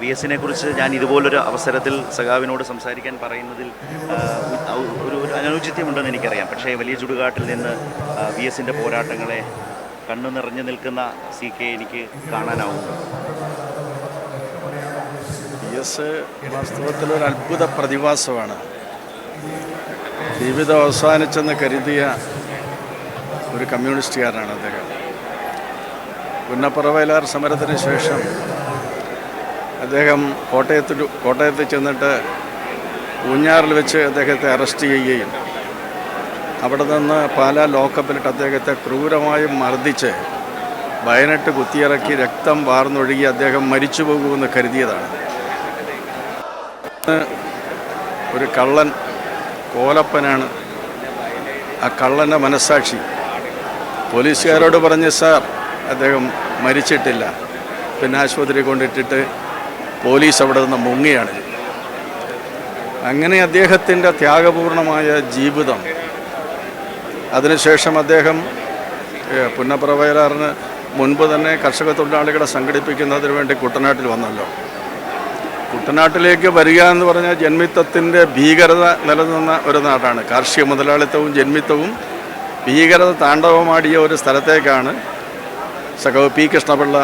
V എസിനെ കുറിച്ച് ഞാൻ ഇതുപോലൊരു അവസരത്തിൽ സഖാവിനോട് സംസാരിക്കാൻ പറയുന്നതിൽ ഒരു അനൗചിത്യമുണ്ടെന്ന് എനിക്കറിയാം. പക്ഷേ വലിയ ചുടുകാട്ടിൽ നിന്ന് വി എസിന്റെ പോരാട്ടങ്ങളെ കണ്ണു നിറഞ്ഞു നിൽക്കുന്ന സി കെ എനിക്ക് കാണാനാവും. വി എസ് വാസ്തവത്തിൽ ഒരു അത്ഭുത പ്രതിഭാസമാണ്. ജീവിതം അവസാനിച്ചെന്ന് കരുതിയ ഒരു കമ്മ്യൂണിസ്റ്റുകാരനാണ് അദ്ദേഹം. പുന്നപ്പുറവയലാർ സമരത്തിന് ശേഷം അദ്ദേഹം കോട്ടയത്ത് കോട്ടയത്ത് ചെന്നിട്ട് ഊഞ്ഞാറിൽ വെച്ച് അദ്ദേഹത്തെ അറസ്റ്റ് ചെയ്യുകയും അവിടെ നിന്ന് പാലാ ലോക്കപ്പിലിട്ട് അദ്ദേഹത്തെ ക്രൂരമായും മർദ്ദിച്ച് വയനട്ട് കുത്തിയിറക്കി രക്തം വാർന്നൊഴുകി അദ്ദേഹം മരിച്ചു പോകുമെന്ന് കരുതിയതാണ്. ഒരു കള്ളൻ കോലപ്പനാണ്. ആ കള്ളന്റെ മനസ്സാക്ഷി. പോലീസുകാരോട് പറഞ്ഞ് സാർ അദ്ദേഹം മരിച്ചിട്ടില്ല. പിന്നെ ആശുപത്രി കൊണ്ടിട്ടിട്ട് പോലീസ് അവിടെ നിന്ന് മുങ്ങിയാണ് അങ്ങനെ അദ്ദേഹത്തിന്റെ ത്യാഗപൂർണമായ ജീവിതം അതിനുശേഷം അദ്ദേഹം പുന്നപ്ര വയലാറിന് മുൻപ് തന്നെ കർഷക തൊഴിലാളികളെ സംഘടിപ്പിക്കുന്നതിന് വേണ്ടി കുട്ടനാട്ടിൽ വന്നല്ലോ. കുട്ടനാട്ടിലേക്ക് വരിക എന്ന് പറഞ്ഞാൽ ജന്മിത്വത്തിന്റെ ഭീകരത നിലനിന്ന ഒരു നാടാണ്. കാർഷിക മുതലാളിത്തവും ജന്മിത്വവും ഭീകരത താണ്ഡവമാടിയ ഒരു സ്ഥലത്തേക്കാണ് സഖാവ് പി കൃഷ്ണപിള്ള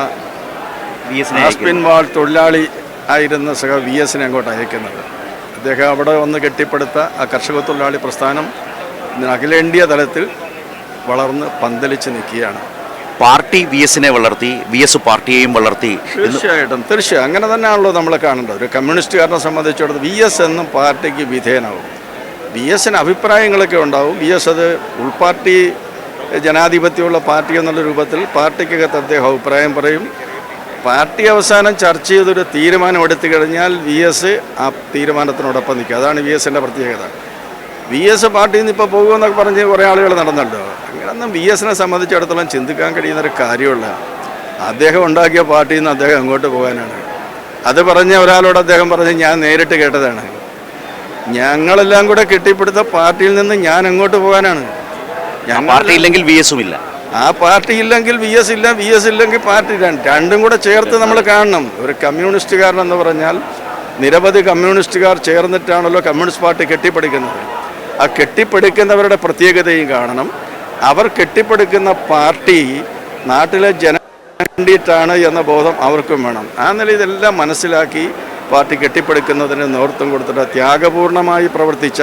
ആസ്പിൻവാൾ തൊഴിലാളി ആയിരുന്ന സഹ വി എസിനെ അങ്ങോട്ട് അയക്കുന്നത്. അദ്ദേഹം അവിടെ വന്ന് കെട്ടിപ്പടുത്ത ആ കർഷക തൊഴിലാളി പ്രസ്ഥാനം അഖിലേന്ത്യാ തലത്തിൽ വളർന്ന് പന്തലിച്ച് നിൽക്കുകയാണ്. പാർട്ടി വി എസിനെ വളർത്തി വി എസ് പാർട്ടിയെയും വളർത്തി തീർച്ചയായിട്ടും തീർച്ചയായും. അങ്ങനെ തന്നെയാണല്ലോ നമ്മൾ കാണേണ്ടത്. ഒരു കമ്മ്യൂണിസ്റ്റുകാരനെ സംബന്ധിച്ചിടത്തോളം വി എസ് എന്നും പാർട്ടിക്ക് വിധേയനാവും. വി എസിന് അഭിപ്രായങ്ങളൊക്കെ ഉണ്ടാവും. വി എസ് അത് ഉൾപാർട്ടി ജനാധിപത്യമുള്ള പാർട്ടി എന്നുള്ള രൂപത്തിൽ പാർട്ടിക്കകത്ത് അദ്ദേഹം അഭിപ്രായം പറയും. പാർട്ടി അവസാനം ചർച്ച ചെയ്തൊരു തീരുമാനം എടുത്തു കഴിഞ്ഞാൽ വി എസ് ആ തീരുമാനത്തിനോടൊപ്പം നിൽക്കുക അതാണ് വി എസിന്റെ പ്രത്യേകത. വി എസ് പാർട്ടിയിൽ നിന്ന് ഇപ്പോൾ പോകുമെന്നൊക്കെ പറഞ്ഞ് കുറേ ആളുകൾ നടന്നല്ലോ. അങ്ങനെയൊന്നും വി എസിനെ സംബന്ധിച്ചിടത്തോളം ചിന്തിക്കാൻ കഴിയുന്ന ഒരു കാര്യമുള്ള അദ്ദേഹം ഉണ്ടാക്കിയ പാർട്ടിയിൽ നിന്ന് അദ്ദേഹം അങ്ങോട്ട് പോകാനാണ്. അത് പറഞ്ഞ ഒരാളോട് അദ്ദേഹം പറഞ്ഞ് ഞാൻ നേരിട്ട് കേട്ടതാണ്. ഞങ്ങളെല്ലാം കൂടെ കെട്ടിപ്പിടുത്ത പാർട്ടിയിൽ നിന്ന് ഞാൻ അങ്ങോട്ട് പോകാനാണ്. ഞാൻ പാർട്ടിയില്ലെങ്കിൽ വി എസും ഇല്ല. ആ പാർട്ടി ഇല്ലെങ്കിൽ വി എസ് ഇല്ല വി എസ് ഇല്ലെങ്കിൽ പാർട്ടി രണ്ടും കൂടെ ചേർത്ത് നമ്മൾ കാണണം. ഒരു കമ്മ്യൂണിസ്റ്റുകാരൻ എന്ന് പറഞ്ഞാൽ നിരവധി കമ്മ്യൂണിസ്റ്റുകാർ ചേർന്നിട്ടാണല്ലോ കമ്മ്യൂണിസ്റ്റ് പാർട്ടി കെട്ടിപ്പടുക്കുന്നത്. ആ കെട്ടിപ്പടുക്കുന്നവരുടെ പ്രത്യേകതയും കാണണം. അവർ കെട്ടിപ്പടുക്കുന്ന പാർട്ടി നാട്ടിലെ ജന വേണ്ടിയിട്ടാണ് എന്ന ബോധം അവർക്കും വേണം. ആ നില ഇതെല്ലാം മനസ്സിലാക്കി പാർട്ടി കെട്ടിപ്പടുക്കുന്നതിന് നേതൃത്വം കൊടുത്തിട്ട് ത്യാഗപൂർണമായി പ്രവർത്തിച്ച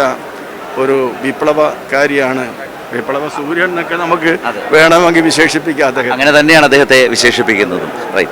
ഒരു വിപ്ലവകാരിയാണ് വിപ്ലവ സൂര്യൻ എന്നൊക്കെ നമുക്ക് വേണമെങ്കിൽ വിശേഷിപ്പിക്കാം അദ്ദേഹം. അങ്ങനെ തന്നെയാണ് അദ്ദേഹത്തെ വിശേഷിപ്പിക്കുന്നത്.